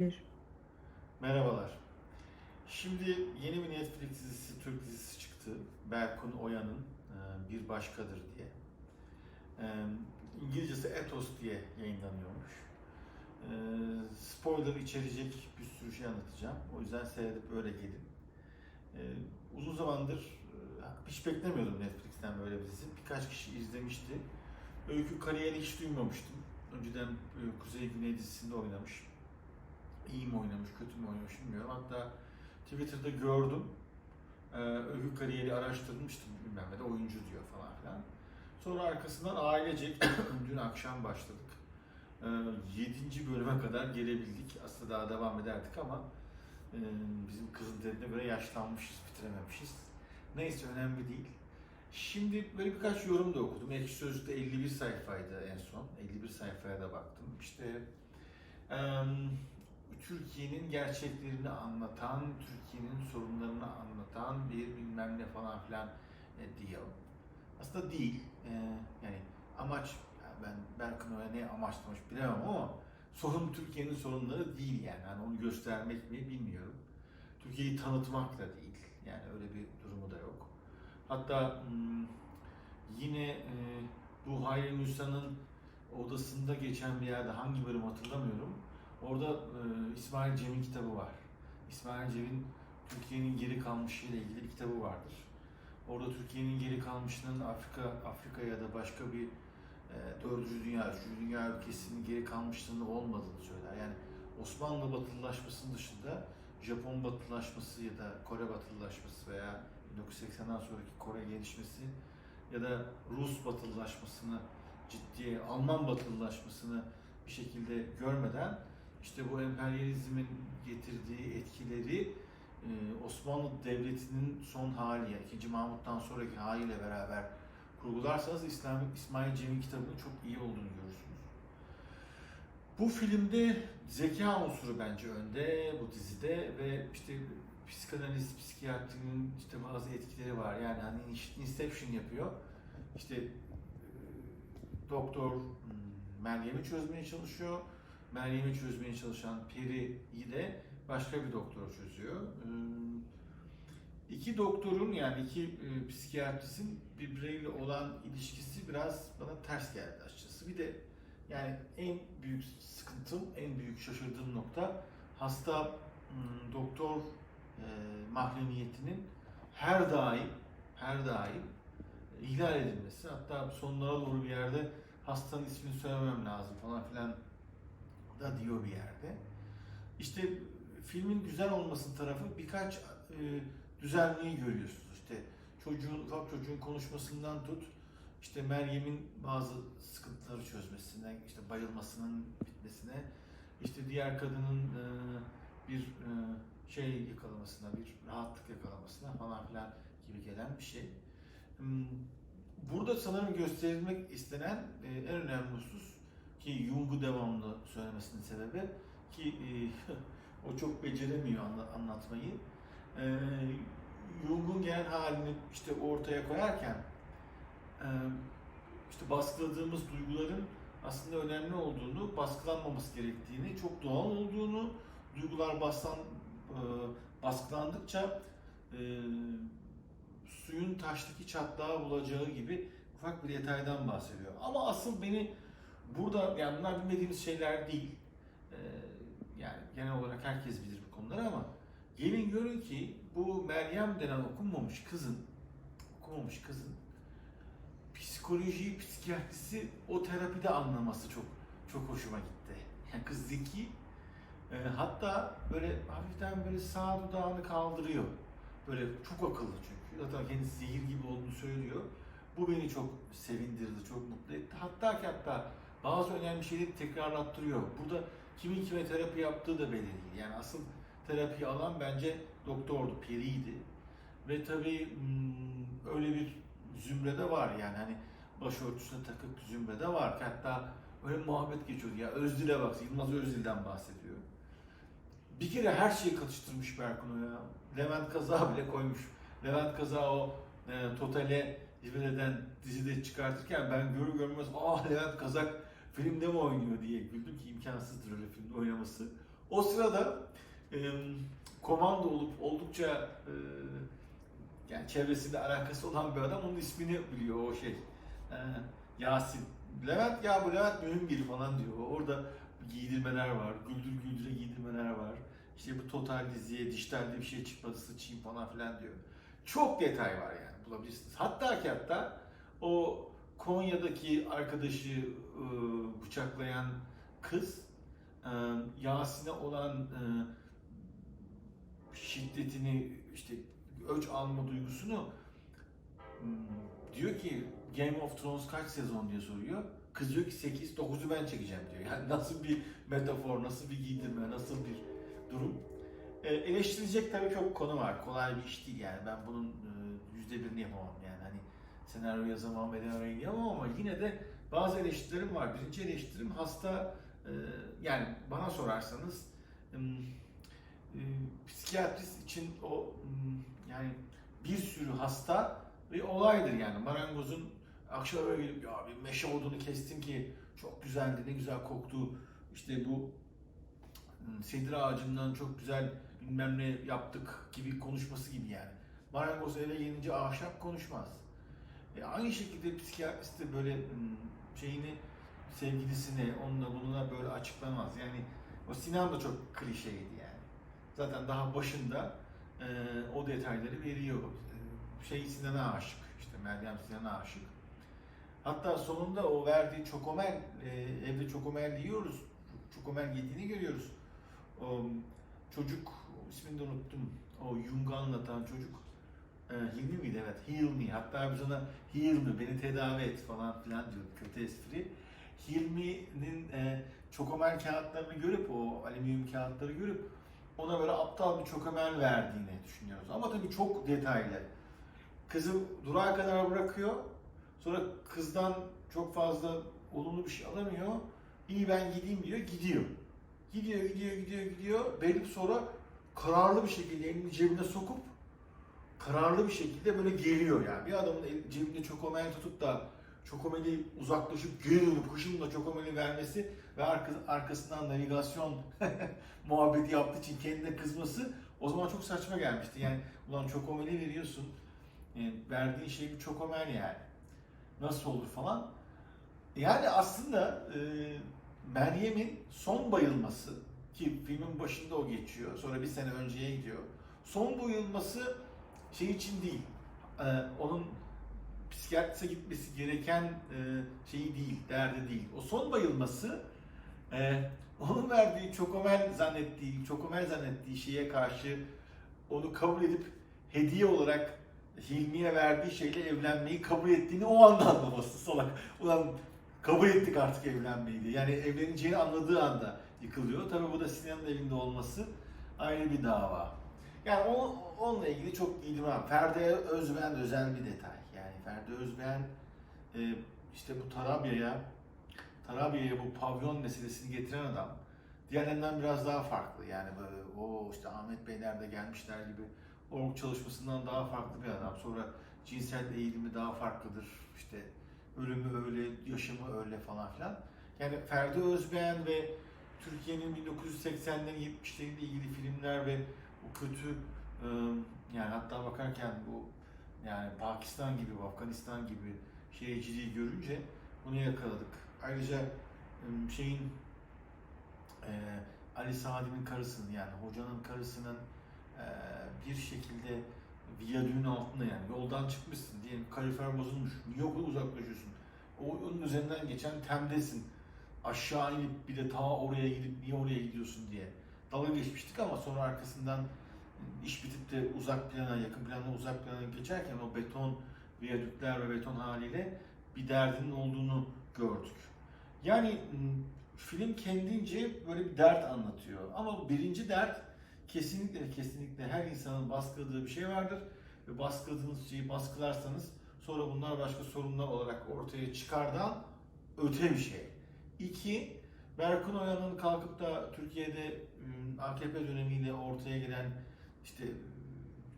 Bir. Merhabalar. Şimdi yeni bir Netflix dizisi, Türk dizisi çıktı. Berkun Oya'nın e, Bir Başkadır diye. E, İngilizcesi Ethos diye yayınlanıyormuş. E, Spoiler içerecek bir sürü şey anlatacağım. O yüzden seyredip öyle gelin. Uzun zamandır hiç beklemiyordum Netflix'ten böyle bir dizi. Birkaç kişi izlemişti. Öykü kariyeri hiç duymamıştım. Önceden Kuzey Güney dizisinde oynamış iyi mi oynamış, kötü mü oynamış bilmiyorum. Hatta Twitter'da gördüm. Ee, Öykü kariyeri araştırmıştım bilmem ne de oyuncu diyor falan filan. Sonra arkasından ailecek dün akşam başladık. Ee, 7. bölüme kadar gelebildik. Aslında daha devam ederdik ama e, bizim kızın dediğine göre yaşlanmışız, bitirememişiz. Neyse önemli değil. Şimdi böyle birkaç yorum da okudum. Ekşi Sözlük'te 51 sayfaydı en son. 51 sayfaya da baktım. İşte Türkiye'nin gerçeklerini anlatan, Türkiye'nin sorunlarını anlatan bir bilmem ne falan filan e, diyor. Aslında değil. E, yani amaç, yani ben Berkın Oya ne amaçlamış bilemem ama sorun Türkiye'nin sorunları değil yani. Hani onu göstermek mi bilmiyorum. Türkiye'yi tanıtmak da değil. Yani öyle bir durumu da yok. Hatta hmm, yine e, bu Hayri Nusa'nın odasında geçen bir yerde hangi bölüm hatırlamıyorum. Orada e, İsmail Cem'in kitabı var. İsmail Cem'in Türkiye'nin geri kalmışıyla ilgili bir kitabı vardır. Orada Türkiye'nin geri kalmışının Afrika Afrika ya da başka bir e, dördüncü dünya, üçüncü dünya ülkesinin geri kalmışlığının olmadığını söyler. Yani Osmanlı batılılaşmasının dışında Japon batılılaşması ya da Kore batılılaşması veya 1980'den sonraki Kore gelişmesi ya da Rus batılılaşmasını ciddiye, Alman batılılaşmasını bir şekilde görmeden işte bu emperyalizmin getirdiği etkileri e, Osmanlı Devleti'nin son hali, yani 2. Mahmut'tan sonraki haliyle beraber kurgularsanız İslam, İsmail Cem'in kitabının çok iyi olduğunu görürsünüz. Bu filmde zeka unsuru bence önde bu dizide ve işte psikanaliz, psikiyatrinin işte bazı etkileri var. Yani hani Inception yapıyor. İşte e, doktor hmm, Meryem'i çözmeye çalışıyor. Meryem'i çözmeye çalışan Peri'yi de başka bir doktor çözüyor. Ee, İki doktorun yani iki e, psikiyatristin birbiriyle olan ilişkisi biraz bana ters geldi açıkçası. Bir de yani en büyük sıkıntım, en büyük şaşırdığım nokta hasta hmm, doktor e, mahremiyetinin her daim her daim ihlal edilmesi. Hatta sonlara doğru bir yerde hastanın ismini söylemem lazım falan filan da diyor bir yerde. İşte filmin güzel olmasının tarafı birkaç e, düzenliği görüyorsunuz. İşte çocuğun, ufak çocuğun konuşmasından tut, işte Meryem'in bazı sıkıntıları çözmesinden, işte bayılmasının bitmesine, işte diğer kadının e, bir e, şey yakalamasına, bir rahatlık yakalamasına falan filan gibi gelen bir şey. Hmm, Burada sanırım gösterilmek istenen e, en önemli husus ki Jung'u devamlı söylemesinin sebebi ki e, o çok beceremiyor anla- anlatmayı. E, Jung'un genel halini işte ortaya koyarken e, işte baskıladığımız duyguların aslında önemli olduğunu, baskılanmaması gerektiğini, çok doğal olduğunu, duygular bastan, e, baskılandıkça e, suyun taştaki çatlağı bulacağı gibi ufak bir detaydan bahsediyor. Ama asıl beni burada yani bunlar bilmediğimiz şeyler değil. Ee, yani genel olarak herkes bilir bu konuları ama gelin görün ki bu Meryem denen okunmamış kızın okumamış kızın psikolojiyi, psikiyatrisi o terapide anlaması çok çok hoşuma gitti. Yani kız zeki. Ee, hatta böyle hafiften böyle sağ dudağını kaldırıyor. Böyle çok akıllı çünkü. Zaten kendisi zehir gibi olduğunu söylüyor. Bu beni çok sevindirdi, çok mutlu etti. Hatta ki hatta bazı önemli şeyleri tekrarlattırıyor. Burada kimin kime terapi yaptığı da belli değil. Yani asıl terapiyi alan bence doktordu, periydi. Ve tabii hmm, öyle bir zümrede var yani hani başörtüsüne takıp zümrede var. Hatta öyle muhabbet geçiyordu ya Özdil'e bak, Yılmaz Özdil'den bahsediyor. Bir kere her şeyi katıştırmış Berkun ya. Levent Kaza bile koymuş. Levent Kaza o e, Total'e hizmet eden dizide çıkartırken ben görür görmez aa Levent Kazak filmde mi oynuyor diye güldüm ki imkansızdır öyle filmde oynaması. O sırada e, komando olup oldukça e, yani çevresinde alakası olan bir adam onun ismini biliyor o şey. E, Yasin. Levent ya bu Levent mühim biri falan diyor. Orada giydirmeler var. Güldür güldüre giydirmeler var. İşte bu total diziye dijitalde bir şey çıkmadı sıçayım falan filan diyor. Çok detay var yani bulabilirsiniz. Hatta ki hatta o Konya'daki arkadaşı e, bıçaklayan kız e, Yasin'e olan e, şiddetini işte öç alma duygusunu hmm, diyor ki Game of Thrones kaç sezon diye soruyor. Kız diyor ki 8, 9'u ben çekeceğim diyor. Yani nasıl bir metafor, nasıl bir giydirme, nasıl bir durum. E, eleştirilecek tabii çok konu var. Kolay bir iş değil yani. Ben bunun e, yüzde birini yapamam yani. Senaryo yazamam, edemem, yapamam ama yine de bazı eleştirilerim var. Birinci eleştirim hasta, e, yani bana sorarsanız e, psikiyatrist için o yani bir sürü hasta bir olaydır yani. Marangozun akşam eve gelip ya bir meşe odunu kestim ki çok güzeldi, ne güzel koktu. İşte bu sedir ağacından çok güzel bilmem ne yaptık gibi konuşması gibi yani. Marangoz eve gelince ahşap konuşmaz. E, aynı şekilde psikiyatrist de böyle m, şeyini sevgilisine, onunla bununla böyle açıklamaz. Yani o Sinan da çok klişeydi yani. Zaten daha başında e, o detayları veriyor. E, şey Sinan'a aşık, işte Meryem Sinan'a aşık. Hatta sonunda o verdiği çokomel, e, evde çokomel yiyoruz. Çokomel yediğini görüyoruz. O çocuk, ismini de unuttum. O Jung'u anlatan çocuk. E, Hilmi miydi? Evet, heal me. Hatta biz ona heal me, beni tedavi et falan filan diyor. Kötü espri. Hilmi'nin e, çokomel kağıtlarını görüp, o alüminyum kağıtları görüp ona böyle aptal bir çokomel verdiğini düşünüyoruz. Ama tabii çok detaylı. Kızı durağa kadar bırakıyor. Sonra kızdan çok fazla olumlu bir şey alamıyor. İyi ben gideyim diyor, gidiyor. Gidiyor, gidiyor, gidiyor, gidiyor. Belli sonra kararlı bir şekilde elini cebine sokup kararlı bir şekilde böyle geliyor yani. Bir adamın el- cebinde çokomel tutup da çokomeli uzaklaşıp geri dönüp hışımla çokomeli vermesi ve arka, arkasından navigasyon muhabbeti yaptığı için kendine kızması o zaman çok saçma gelmişti. Yani ulan çokomeli veriyorsun, yani verdiğin şey bir çokomel yani. Nasıl olur falan. Yani aslında e, Meryem'in son bayılması ki filmin başında o geçiyor. Sonra bir sene önceye gidiyor. Son bayılması şey için değil. e, onun psikiyatrise gitmesi gereken e, şeyi değil, derdi değil. O son bayılması e, onun verdiği çokomel zannettiği, çokomel zannettiği şeye karşı onu kabul edip hediye olarak Hilmi'ye verdiği şeyle evlenmeyi kabul ettiğini o anda anlaması salak. Ulan kabul ettik artık evlenmeyi diye. Yani evleneceğini anladığı anda yıkılıyor. Tabii bu da Sinan'ın evinde olması ayrı bir dava. Yani o, onunla ilgili çok ilgim Ferdi Özbeğen de özel bir detay. Yani Ferdi Özbeğen e, işte bu Tarabya'ya Tarabya'ya bu pavyon meselesini getiren adam diğerlerinden biraz daha farklı. Yani böyle o işte Ahmet Beyler de gelmişler gibi org çalışmasından daha farklı bir adam. Sonra cinsel eğilimi daha farklıdır. İşte ölümü öyle, yaşamı öyle falan filan. Yani Ferdi Özbeğen ve Türkiye'nin 1980'lerin 70'lerinde ilgili filmler ve kötü yani hatta bakarken bu yani Pakistan gibi, Afganistan gibi şeyciliği görünce bunu yakaladık. Ayrıca şeyin Ali Sadi'nin karısının yani hocanın karısının bir şekilde viyadüğün altında yani yoldan çıkmışsın diyelim kalifer bozulmuş. Niye o kadar uzaklaşıyorsun? O, onun üzerinden geçen temdesin. Aşağı inip bir de ta oraya gidip niye oraya gidiyorsun diye dalga geçmiştik ama sonra arkasından iş bitip de uzak plana, yakın plana, uzak plana geçerken o beton viyadükler ve beton haliyle bir derdinin olduğunu gördük. Yani film kendince böyle bir dert anlatıyor. Ama birinci dert kesinlikle kesinlikle her insanın baskıladığı bir şey vardır. Ve baskıladığınız şeyi baskılarsanız sonra bunlar başka sorunlar olarak ortaya çıkardan öte bir şey. İki, Berkun Oya'nın kalkıp da Türkiye'de AKP dönemiyle ortaya gelen işte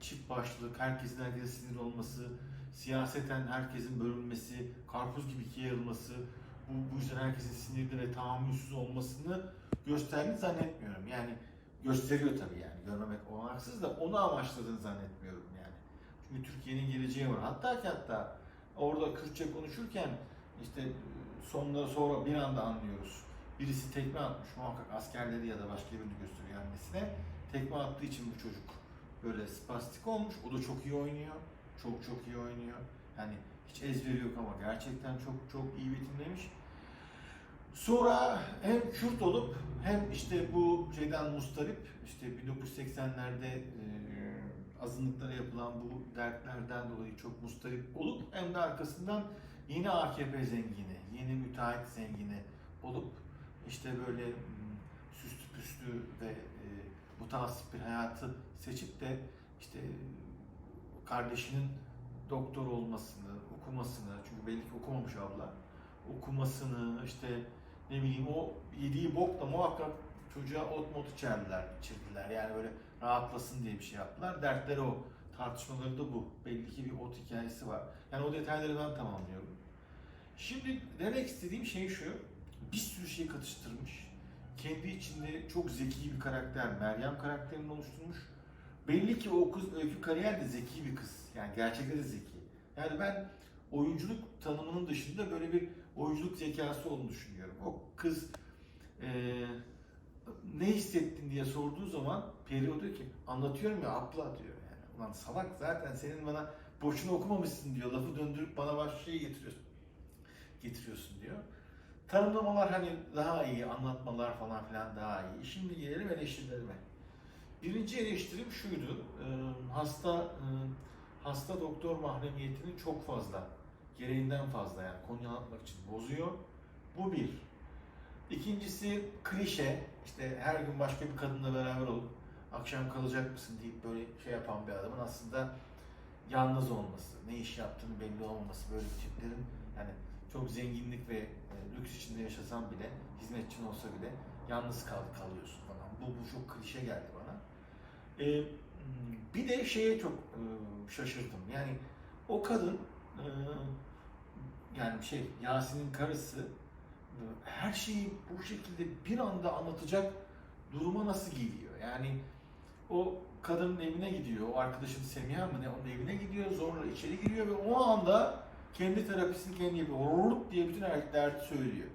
çift başlılık, herkesin herkese sinir olması, siyaseten herkesin bölünmesi, karpuz gibi ikiye yarılması, bu, bu yüzden herkesin sinirli ve tahammülsüz olmasını gösterdiğini zannetmiyorum. Yani gösteriyor tabii yani görmemek olanaksız da onu amaçladığını zannetmiyorum yani. Çünkü Türkiye'nin geleceği var. Hatta ki hatta orada Kürtçe konuşurken işte sonları sonra bir anda anlıyoruz. Birisi tekme atmış muhakkak askerleri ya da başka birini gösteriyor annesine. Tekme attığı için bu çocuk böyle spastik olmuş. O da çok iyi oynuyor. Çok çok iyi oynuyor. Yani hiç ezberi yok ama gerçekten çok çok iyi betimlemiş. Sonra hem Kürt olup hem işte bu şeyden mustarip işte 1980'lerde e, azınlıklara yapılan bu dertlerden dolayı çok mustarip olup hem de arkasından yeni AKP zengini, yeni müteahhit zengini olup işte böyle mm, süslü püslü ve mutasip bir hayatı seçip de işte kardeşinin doktor olmasını, okumasını, çünkü belli ki okumamış abla, okumasını, işte ne bileyim o yediği bokla muhakkak çocuğa ot mot içerdiler, içirdiler. Yani böyle rahatlasın diye bir şey yaptılar. Dertleri o. Tartışmaları da bu. Belli ki bir ot hikayesi var. Yani o detayları ben tamamlıyorum. Şimdi demek istediğim şey şu. Bir sürü şey katıştırmış. Kendi içinde çok zeki bir karakter, Meryem karakterini oluşturmuş. Belli ki o kız Öykü Kariyer de zeki bir kız. Yani gerçekten de zeki. Yani ben oyunculuk tanımının dışında böyle bir oyunculuk zekası olduğunu düşünüyorum. O kız eee, ne hissettin diye sorduğu zaman Peri o diyor ki anlatıyorum ya abla diyor yani. Ulan salak zaten senin bana boşuna okumamışsın diyor. Lafı döndürüp bana başka şey getiriyorsun. Getiriyorsun diyor. Tanımlamalar hani daha iyi, anlatmalar falan filan daha iyi. Şimdi gelelim eleştirilerime. Birinci eleştirim şuydu. e, hasta e, hasta doktor mahremiyetini çok fazla, gereğinden fazla yani konuyu anlatmak için bozuyor. Bu bir. İkincisi klişe. İşte her gün başka bir kadınla beraber olup akşam kalacak mısın deyip böyle şey yapan bir adamın aslında yalnız olması, ne iş yaptığını belli olmaması böyle tiplerin yani çok zenginlik ve e, lüks içinde yaşasan bile, hizmetçin olsa bile yalnız kal kalıyorsun falan. Bu, bu çok klişe geldi bana. E, bir de şeye çok e, şaşırdım. Yani o kadın e, yani şey Yasin'in karısı e, her şeyi bu şekilde bir anda anlatacak duruma nasıl geliyor? Yani o kadının evine gidiyor, o arkadaşın Semiha mı ne onun evine gidiyor, sonra içeri giriyor ve o anda kendi terapisini kendi yapıyor. Rrrt diye bütün derdi söylüyor.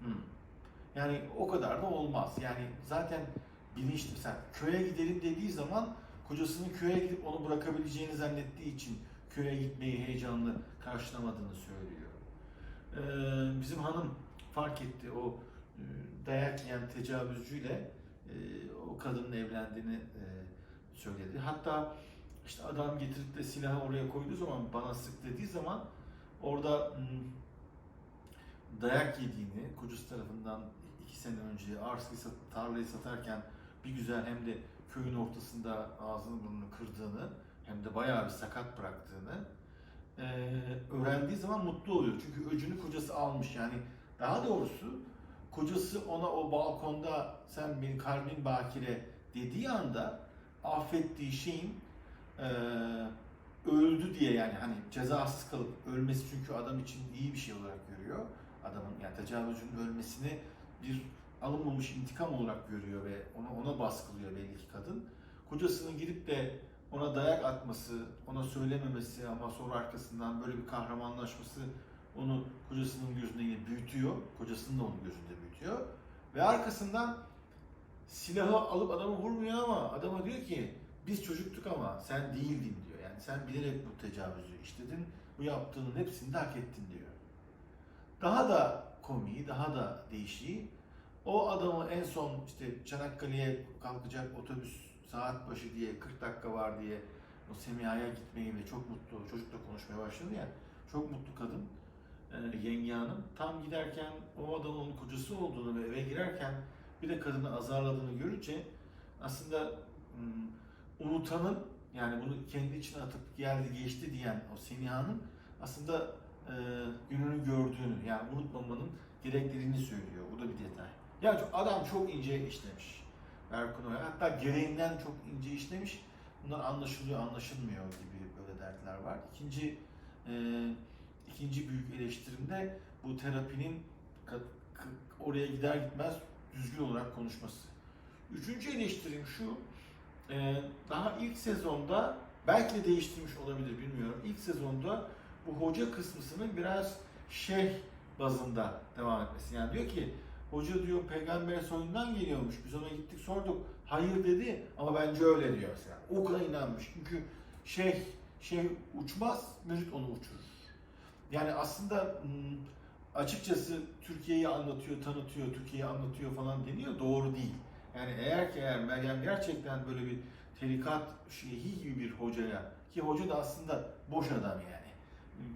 Hmm. Yani o kadar da olmaz. Yani zaten bilinçli sen köye gidelim dediği zaman kocasının köye gidip onu bırakabileceğini zannettiği için köye gitmeyi heyecanlı karşılamadığını söylüyor. Ee, bizim hanım fark etti o e, dayak yiyen tecavüzcüyle e, o kadının evlendiğini e, söyledi. Hatta işte adam getirip de silahı oraya koyduğu zaman bana sık dediği zaman orada hmm, dayak yediğini kocası tarafından iki sene önce arsayı sat, tarlayı satarken bir güzel hem de köyün ortasında ağzını burnunu kırdığını hem de bayağı bir sakat bıraktığını e, öğrendiği zaman mutlu oluyor. Çünkü öcünü kocası almış yani daha doğrusu kocası ona o balkonda sen benim kalbin bakire dediği anda affettiği şeyin e, öldü diye yani hani cezasız kalıp ölmesi çünkü adam için iyi bir şey olarak görüyor. Adamın yani tecavüzcünün ölmesini bir alınmamış intikam olarak görüyor ve ona ona baskılıyor belli ki kadın. Kocasının gidip de ona dayak atması, ona söylememesi ama sonra arkasından böyle bir kahramanlaşması onu kocasının gözünde yine büyütüyor. Kocasının da onun gözünde büyütüyor. Ve arkasından silahı alıp adamı vurmuyor ama adama diyor ki biz çocuktuk ama sen değildin diyor. Yani sen bilerek bu tecavüzü işledin. Bu yaptığının hepsini de hak ettin diyor. Daha da komiği, daha da değişiği o adamı en son işte Çanakkale'ye kalkacak otobüs saat başı diye 40 dakika var diye o Semiha'ya gitmeyi ve çok mutlu çocukla konuşmaya başladı ya. Çok mutlu kadın e, yenge hanım. Tam giderken o adamın onun kocası olduğunu ve eve girerken bir de kadını azarladığını görünce aslında hmm, unutanın yani bunu kendi içine atıp geldi geçti diyen o Semiha'nın aslında e, gününü gördüğünü yani unutmamanın gerektiğini söylüyor. Bu da bir detay. Yani adam çok ince işlemiş. Erkun Oya. Hatta gereğinden çok ince işlemiş. Bunlar anlaşılıyor, anlaşılmıyor gibi böyle dertler var. İkinci e, ikinci büyük eleştirimde bu terapinin oraya gider gitmez düzgün olarak konuşması. Üçüncü eleştirim şu, daha ilk sezonda belki de değiştirmiş olabilir bilmiyorum. İlk sezonda bu hoca kısmısının biraz şeyh bazında devam etmesi. Yani diyor ki hoca diyor peygamber soyundan geliyormuş. Biz ona gittik sorduk. Hayır dedi ama bence öyle diyor mesela. O kadar inanmış. Çünkü şeyh şey uçmaz, mürit onu uçurur. Yani aslında açıkçası Türkiye'yi anlatıyor, tanıtıyor, Türkiye'yi anlatıyor falan deniyor. Doğru değil. Yani eğer ki eğer Meryem gerçekten böyle bir tarikat şeyhi gibi bir hocaya ki hoca da aslında boş adam yani.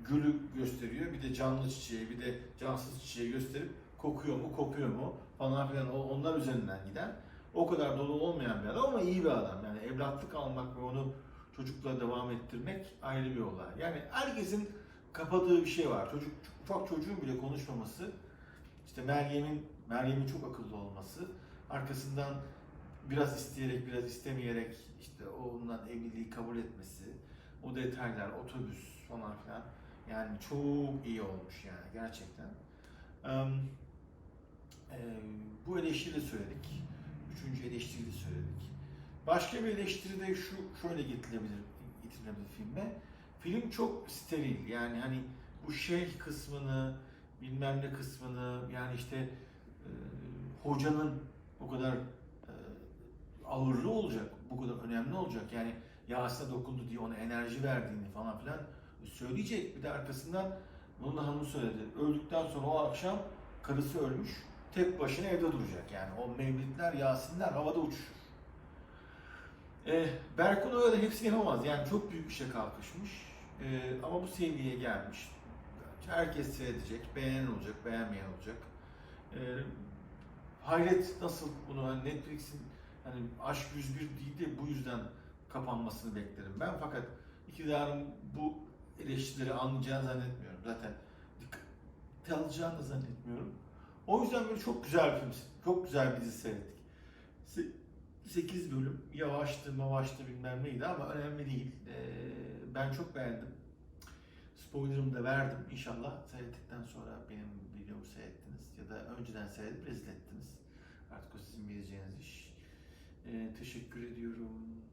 Gülü gösteriyor, bir de canlı çiçeği, bir de cansız çiçeği gösterip kokuyor mu, kopuyor mu falan filan onlar üzerinden giden o kadar dolu olmayan bir adam ama iyi bir adam. Yani evlatlık almak ve onu çocukla devam ettirmek ayrı bir olay. Yani herkesin kapadığı bir şey var. Çocuk ufak çocuğun bile konuşmaması, işte Meryem'in Meryem'in çok akıllı olması, arkasından biraz isteyerek biraz istemeyerek işte ondan evliliği kabul etmesi, o detaylar, otobüs falan filan yani çok iyi olmuş yani gerçekten. E, bu eleştiri de söyledik. Üçüncü eleştiri de söyledik. Başka bir eleştiri de şu şöyle getirilebilir, getirilebilir filme. Film çok steril yani hani bu şeyh kısmını bilmem ne kısmını yani işte e, hocanın o kadar e, ağırlığı olacak, bu kadar önemli olacak yani Yasin'e dokundu diye ona enerji verdiğini falan filan söyleyecek. Bir de arkasından bunu da hanım söyledi. Öldükten sonra o akşam karısı ölmüş. Tek başına evde duracak yani. O mevlidler, Yasinler havada uçuşur. E, Berkun öyle hepsini yapamaz. Yani çok büyük işe kalkışmış. E, ama bu seviyeye gelmiş. Herkes seyredecek. Beğenen olacak, beğenmeyen olacak. E, hayret nasıl bunu hani Netflix'in hani Aşk 101 değil de bu yüzden kapanmasını beklerim ben. Fakat iktidarın bu eleştirileri anlayacağını zannetmiyorum. Zaten dikkate alacağını zannetmiyorum. O yüzden böyle çok güzel bir film, çok güzel bir dizi seyrettik. 8 bölüm yavaştı, mavaştı bilmem neydi ama önemli değil. Ee, ben çok beğendim. Spoiler'ımı da verdim. İnşallah seyrettikten sonra benim videomu seyrettiniz ya da önceden seyredip rezil ettiniz. Artık o sizin bileceğiniz iş. Ee, teşekkür ediyorum.